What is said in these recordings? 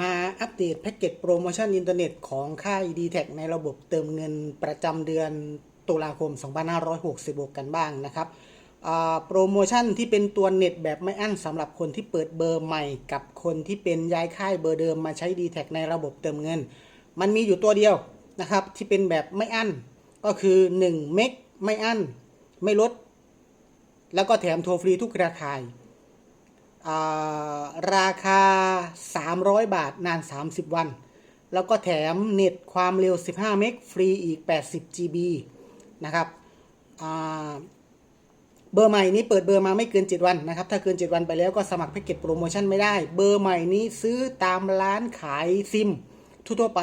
มาอัปเดตแพ็กเกจโปรโมชั่นอินเทอร์เน็ตของค่าย d t แทในระบบเติมเงินประจำเดือนตุลาคม 2566 กันบ้างนะครับโปรโมชั่นที่เป็นตัวเน็ตแบบไม่อั้นสำหรับคนที่เปิดเบอร์ใหม่ กับคนที่เป็นย้ายค่ายเบอร์เดิมมาใช้ d t แทในระบบเติมเงิน มันมีอยู่ตัวเดียวนะครับ ที่เป็นแบบไม่อั้นก็คือ 1 เมกไม่อั้น ไม่ลด แล้วก็แถมโทรฟรีทุกเครือข่าย ราคา 300 บาทนาน 30 วัน แล้วก็แถมเน็ตความเร็ว 15 เมกฟรีอีก 80 GB นะครับเบอร์ใหม่นี้เปิดเบอร์มาไม่เกิน 7 วันนะครับ ถ้าเกิน 7 วันไปแล้วก็สมัครแพ็กเกจโปรโมชั่นไม่ได้ เบอร์ใหม่นี้ซื้อตามร้านขายซิมทั่วๆไป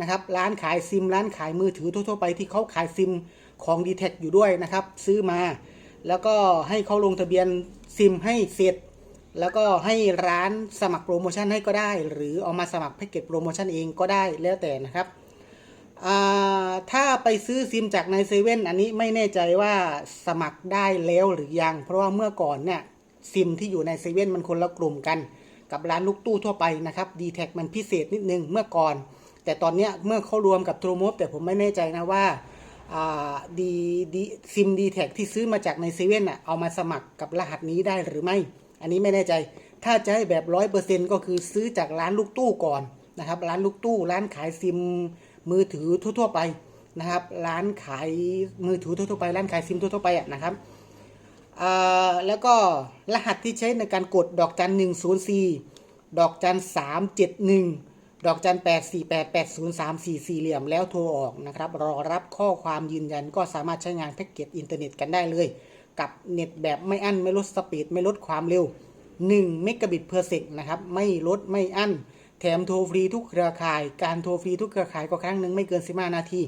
นะครับ ร้านขายซิม ร้านขายมือถือทั่วๆไปที่เขาขายซิมของ d t แทอยู่ด้วยนะครับ ซื้อมา แล้วก็ให้เขาลงทะเบียนซิมให้เสร็จ แล้วก็ให้ร้านสมัครโปรโมชั่นให้ก็ได้ หรือเอามาสมัครแพ็กเกจโปรโมชั่นเองก็ได้แล้วแต่นะครับถ้าไปซื้อซิมจากในเซเว่นอันนี้ไม่แน่ใจว่าสมัครได้แล้วหรือยัง เพราะว่าเมื่อก่อนเนี่ยซิมที่อยู่ในเซเว่นมันคนละกลุ่มกัน กับร้านลูกตู้ทั่วไปนะครับ d t แทมันพิเศษนิดนึงเมื่อก่อน แต่ตอนนี้เมื่อเขารวมกับโทรโมบแต่ผมไม่แน่ใจนะว่าดีดีซิมดีแท็ที่ซื้อมาจากในเซเว่นอะเอามาสมัครกับรหัสนี้ได้หรือไม่ อันนี้ไม่แน่ใจ ถ้าจะให้แบบร้อยเปอร์เซ็นก็คือซื้อจากร้านลูกตู้ก่อนนะครับ ร้านลูกตู้ ร้านขายซิมมือถือทั่ว ๆ ไปนะครับ ร้านขายมือถือทั่วๆไป ร้านขายซิมทั่วๆไปอะนะครับแล้วก็รหัสที่ใช้ในการกดดอกจันหนึ่งศูนย์สี่ดอกจันสามเจ็ดหนึ่งดอกจันแปดสี่แปดแปดศูนย์สามสี่สี่เหลี่ยมแล้วโทรออกนะครับ รอรับข้อความยืนยันก็สามารถใช้งานแพ็กเกจอินเทอร์เน็ตกันได้เลย กับเน็ตแบบไม่อั้นไม่ลดสปีดไม่ลดความเร็ว1เมกะบิตเพอร์เซกนะครับไม่ลดไม่อั้น แถมโทรฟรีทุกเครือข่าย การโทรฟรีทุกเครือข่ายก็ครั้งหนึ่งไม่เกิน 15 นาที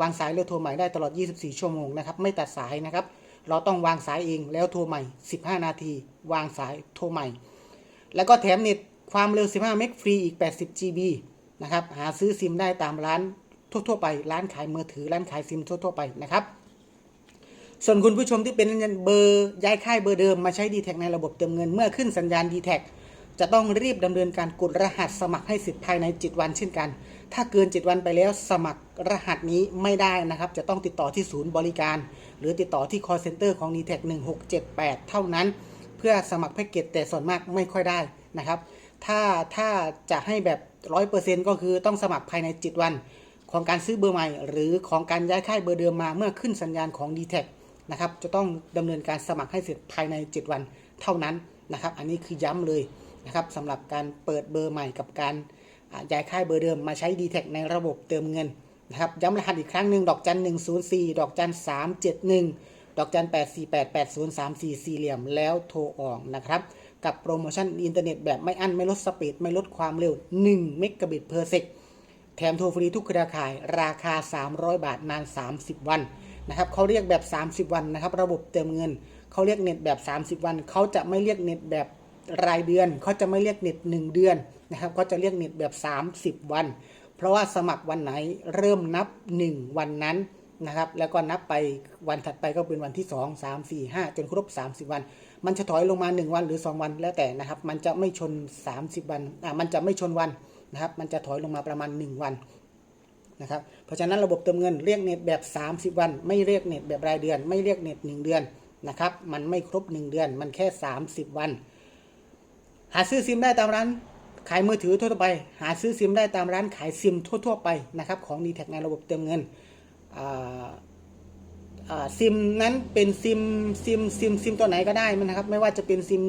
วางสายแล้วโทรใหม่ได้ตลอด 24 ชั่วโมงนะครับไม่ตัดสายนะครับ เราต้องวางสายเองแล้วโทรใหม่ 15 นาที วางสายโทรใหม่ แล้วก็แถมเน็ตความเร็ว 15 เมกฟรีอีก 80 GB นะครับหาซื้อซิมได้ตามร้านทั่วๆไป ร้านขายมือถือร้านขายซิมทั่วๆไปนะครับ ส่วนคุณผู้ชมที่เป็นเบอร์ย้ายค่ายเบอร์เดิมมาใช้ d t แทในระบบเติมเงินเมื่อขึ้นสัญญาณ d t แทจะต้องรีบดำเนินการกดรหัสสมัครให้สิทธิ์ภายใน7วันเช่นกัน ถ้าเกิน7วันไปแล้วสมัครรหัสนี้ไม่ได้นะครับ จะต้องติดต่อที่ศูนย์บริการ หรือติดต่อที่ call center ของ d t แท1678 เท่านั้น เพื่อสมัครแพ็กเกจแต่ส่วนมากไม่ค่อยได้นะครับ ถ้าถ้าจะให้แบบ 100%ก็คือต้องสมัครภายใน7วัน ของการซื้อเบอร์ใหม่ หรือของการย้ายค่ายเบอร์เดิมมาเมื่อขึ้นสัญญาณของ d t แท นะครับ จะต้องดำเนินการสมัครให้เสร็จภายใน 7 วันเท่านั้นนะครับ อันนี้คือย้ำเลยนะครับสำหรับการเปิดเบอร์ใหม่กับการย้ายค่ายเบอร์เดิมมาใช้ d t แทในระบบเติมเงินนะครับย้ำรหัสอีกครั้งหนึ่งดอกจัน 104 ดอกจัน 371 ดอกจัน 848 8034 สี่เหลี่ยมแล้วโทรออกนะครับ กับโปรโมชั่นอินเทอร์เน็ตแบบไม่อั้น ไม่ลดสปีด ไม่ลดความเร็ว 1 เมกะบิตเพอร์เซกแถมโทรฟรีทุกเครือข่ายราคา 300 บาทนาน 30 วัน นะครับเขาเรียกแบบ 30 วันนะครับ ระบบเติมเงินเขาเรียกเน็ตแบบ 30 วันเขาจะไม่เรียกเน็ตแบบรายเดือนเขาจะไม่เรียกเน็ต1เดือนนะครับเขาจะเรียกเน็ตแบบ 30 วัน เพราะว่าสมัครวันไหนเริ่มนับ 1 วันนั้นนะครับแล้วก็นับไปวันถัดไปก็เป็นวันที่ 2 3 4 5 จนครบ 30 วัน มันจะถอยลงมา 1 วันหรือ 2 วันแล้วแต่นะครับมันจะไม่ชน 30 วันอ่ามันจะไม่ชนวันนะครับมันจะถอยลงมาประมาณ 1 วัน นะครับเพราะฉะนั้นระบบเติมเงินเรียกเน็ตแบบ 30 วัน ไม่เรียกเน็ตแบบรายเดือน ไม่เรียกเน็ต1เดือนนะครับมันไม่ครบ 1 เดือน มันแค่ 30 วัน หาซื้อซิมได้ตามร้านขายมือถือทั่วไป หาซื้อซิมได้ตามร้านขายซิมทั่ว ๆ ไปนะครับของ d t แทในระบบเติมเงินซิมนั้นเป็นซิมซิมซิมซิมตัวไหนก็ได้นะครับ ไม่ว่าจะเป็นซิม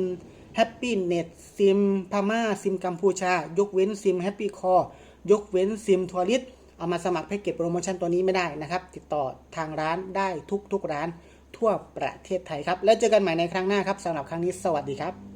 Happy Net ซิมพม่าซิมกัมพูชา ยกเว้นซิม Happy Core ยกเว้นซิมทัวริส เอามาสมัครแพ็กเกจโปรโมชั่นตัวนี้ไม่ได้นะครับ ติดต่อทางร้านได้ทุกทุกร้านทั่วประเทศไทยครับ แล้วเจอกันใหม่ในครั้งหน้าครับสำหรับครั้งนี้สวัสดีครับ